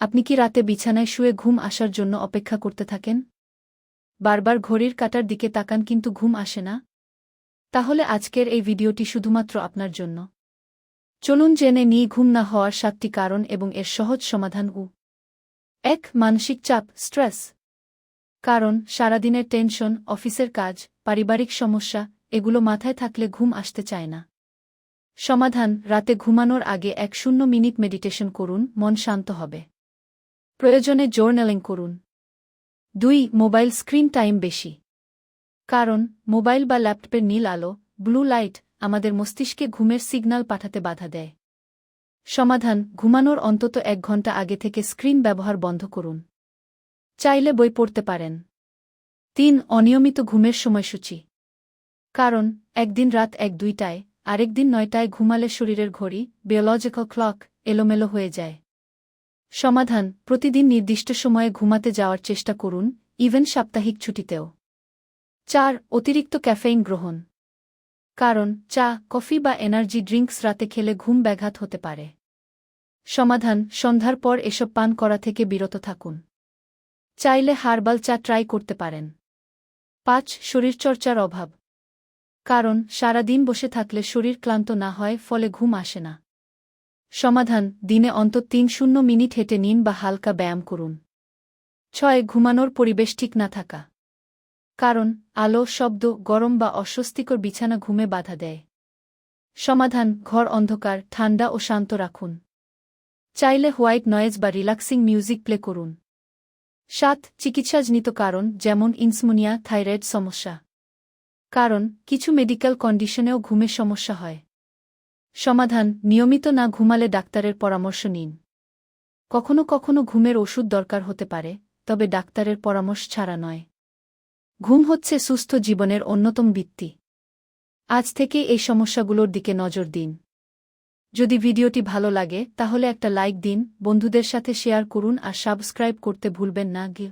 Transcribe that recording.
আপনি কি রাতে বিছানায় শুয়ে ঘুম আসার জন্য অপেক্ষা করতে থাকেন? বারবার ঘড়ির কাটার দিকে তাকান কিন্তু ঘুম আসে না। তাহলে আজকের এই ভিডিওটি শুধুমাত্র আপনার জন্য। চলুন জেনে নিই ঘুম না হওয়ার সাতটি কারণ এবং এর সহজ সমাধান উ। এক, মানসিক চাপ, স্ট্রেস। কারণ, সারাদিনের টেনশন, অফিসের কাজ, পারিবারিক সমস্যা, এগুলো মাথায় থাকলে ঘুম আসতে চায় না। সমাধান, রাতে ঘুমানোর আগে এক শূন্য মিনিট মেডিটেশন করুন, মন শান্ত হবে। প্রয়োজনে জোর্নালিং করুন। দুই মোবাইল স্ক্রিন টাইম বেশি। কারণ মোবাইল বা ল্যাপটপের নীল আলো ব্লু লাইট আমাদের মস্তিষ্কে ঘুমের সিগন্যাল পাঠাতে বাধা দেয়। সমাধান, ঘুমানোর অন্তত এক ঘণ্টা আগে থেকে স্ক্রিন ব্যবহার বন্ধ করুন। চাইলে বই পড়তে পারেন। তিন, অনিয়মিত ঘুমের সময়সূচি। কারণ, একদিন রাত এক দুইটায়, আরেকদিন নয়টায় ঘুমালে শরীরের ঘড়ি বিওলজিক্যাল ক্লক এলোমেলো হয়ে যায়। সমাধান, প্রতিদিন নির্দিষ্ট সময়ে ঘুমাতে যাওয়ার চেষ্টা করুন, ইভেন সাপ্তাহিক ছুটিতেও। চার, অতিরিক্ত ক্যাফেইন গ্রহণ। কারণ, চা, কফি বা এনার্জি ড্রিঙ্কস রাতে খেলে ঘুম ব্যাঘাত হতে পারে। সমাধান, সন্ধ্যার পর এসব পান করা থেকে বিরত থাকুন। চাইলে হার্বাল চা ট্রাই করতে পারেন। পাঁচ, শরীরচর্চার অভাব। কারণ, সারাদিন বসে থাকলে শরীর ক্লান্ত না হয়, ফলে ঘুম আসে না। সমাধান, দিনে অন্তত তিন শূন্য মিনিট হেঁটে নিন বা হালকা ব্যায়াম করুন। ছয়, ঘুমানোর পরিবেশ ঠিক না থাকা। কারণ, আলো, শব্দ, গরম বা অস্বস্তিকর বিছানা ঘুমে বাধা দেয়। সমাধান, ঘর অন্ধকার, ঠান্ডা ও শান্ত রাখুন। চাইলে হোয়াইট নয়েজ বা রিল্যাক্সিং মিউজিক প্লে করুন। সাত, চিকিৎসাজনিত কারণ, যেমন ইনসমোনিয়া, থাইরয়েড সমস্যা। কারণ, কিছু মেডিকেল কন্ডিশনেও ঘুমের সমস্যা হয়। সমাধান, নিয়মিত না ঘুমালে ডাক্তারের পরামর্শ নিন। কখনো কখনো ঘুমের ওষুধ দরকার হতে পারে, তবে ডাক্তারের পরামর্শ ছাড়া নয়। ঘুম হচ্ছে সুস্থ জীবনের অন্যতম ভিত্তি। আজ থেকে এই সমস্যাগুলোর দিকে নজর দিন। যদি ভিডিওটি ভালো লাগে, তাহলে একটা লাইক দিন, বন্ধুদের সাথে শেয়ার করুন আর সাবস্ক্রাইব করতে ভুলবেন না, গিয়ে